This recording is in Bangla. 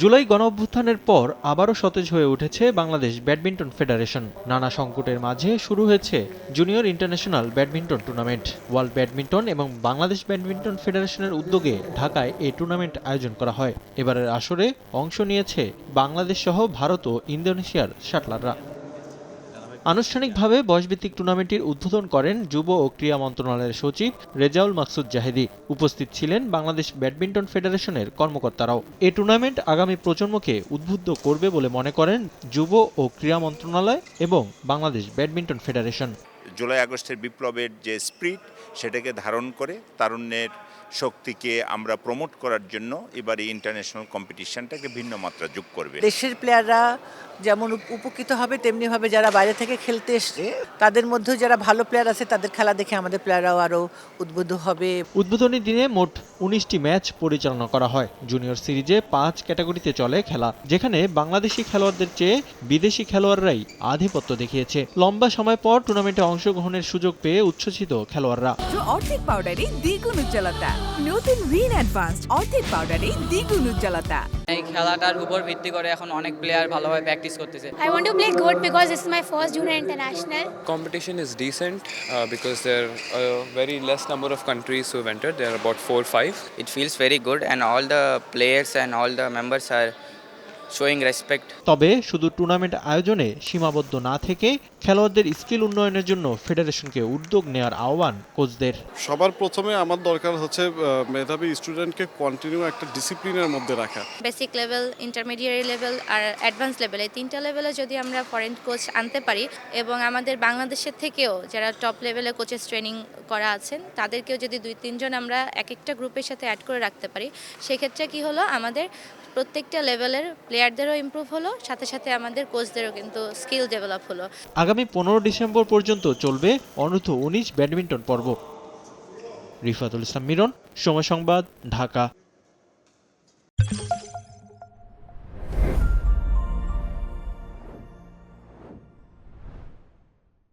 জুলাই গণ অভ্যুত্থানের পর আবারও সতেজ হয়ে উঠেছে বাংলাদেশ ব্যাডমিন্টন ফেডারেশন। নানা সংকটের মাঝে শুরু হয়েছে junior international badminton tournament. World badminton এবং বাংলাদেশ ব্যাডমিন্টন ফেডারেশনের উদ্যোগে ঢাকায় এই টুর্নামেন্ট আয়োজন করা হয়। এবারের আসরে অংশ নিয়েছে বাংলাদেশ সহ ভারত ও ইন্দোনেশিয়ার শাটলাররা। আনুষ্ঠানিকভাবে বয়সভিত্তিক টুর্নামেন্টটির উদ্বোধন করেন যুব ও ক্রীড়া মন্ত্রণালয়ের সচিব রেজাউল মাকসুদ জাহেদি। উপস্থিত ছিলেন বাংলাদেশ ব্যাডমিন্টন ফেডারেশনের কর্মকর্তারাও। এ টুর্নামেন্ট আগামী প্রজন্মকে উদ্বুদ্ধ করবে বলে মনে করেন যুব ও ক্রীড়া মন্ত্রণালয় এবং বাংলাদেশ ব্যাডমিন্টন ফেডারেশন। জুলাই আগস্টের বিপ্লবের যে স্প্রিট, সেটাকে ধারণ করে তারুণ্যের শক্তিকে আমরা প্রমোট করার জন্য এবার এই ইন্টারন্যাশনাল কম্পিটিশনটাকে ভিন্ন মাত্রা যোগ করবে। দেশের প্লেয়াররা যেমন উপকৃত হবে তেমনিভাবে যারা বাইরে থেকে খেলতে এসছে তাদের মধ্যেও যারা ভালো প্লেয়ার আছে তাদের খেলা দেখে আমাদের প্লেয়াররাও আরও উদ্বুদ্ধ হবে। উদ্বোধনী দিনে মোট উনিশটি ম্যাচ পরিচালনা করা হয়। জুনিয়র সিরিজে পাঁচ ক্যাটাগরিতে চলে খেলা যেখানে বাংলাদেশি খেলোয়াড়দের চেয়ে বিদেশি খেলোয়াড়রাই আধিপত্য দেখিয়েছে। লম্বা সময় পর টুর্নামেন্টে অংশগ্রহণের সুযোগ পেয়ে উচ্ছ্বসিত খেলোয়াড়রা। অর্ধেক পাউডারে দ্বিগুণ উজ্জ্বলতা। নতুন রিন অ্যাডভান্সড অর্ধেক পাউডারে দ্বিগুণ উজ্জ্বলতা এই খেলাটার উপর ভিত্তি করে এখন অনেক প্লেয়ার ভালোভাবে প্র্যাকটিস করতেছে I want to play good because this is my first junior international. competition is decent uh, because there are a very less number of countries who have entered. There are about four or five. It feels very good and all the players and all the members are showing respect তবে শুধু টুর্নামেন্ট আয়োজনে সীমাবদ্ধ না থেকে খেলোয়াড়দের স্কিল উন্নয়নের জন্য ফেডারেশনকে উদ্যোগ নেওয়ার আহ্বান কোচদের। সবার প্রথমে আমার দরকার হচ্ছে মেধাবী স্টুডেন্টকে কন্টিনিউ একটা ডিসিপ্লিনের মধ্যে রাখা। বেসিক লেভেল ইন্টারমিডিয়েট লেভেল আর অ্যাডভান্স লেভেল এই তিনটা লেভেলে যদি আমরা ফরেন কোচ আনতে পারি এবং আমাদের বাংলাদেশের থেকেও যারা টপ লেভেলে কোচেস ট্রেনিং করা আছেন তাদেরকেও যদি দুই তিনজন আমরা এক একটা গ্রুপের সাথে অ্যাড করে রাখতে পারি সেক্ষেত্রে কি হলো? আমাদের প্রত্যেকটা লেভেলের প্লেয়ারদেরও ইম্প্রুভ হলো, সাথে সাথে আমাদের কোচদেরও কিন্তু স্কিল ডেভেলপ হলো। আগামী পনেরো ডিসেম্বর পর্যন্ত চলবে অনূর্ধ্ব উনিশ ব্যাডমিন্টন পর্ব। রিফাতুল ইসলাম মিরন, সময় সংবাদ, ঢাকা।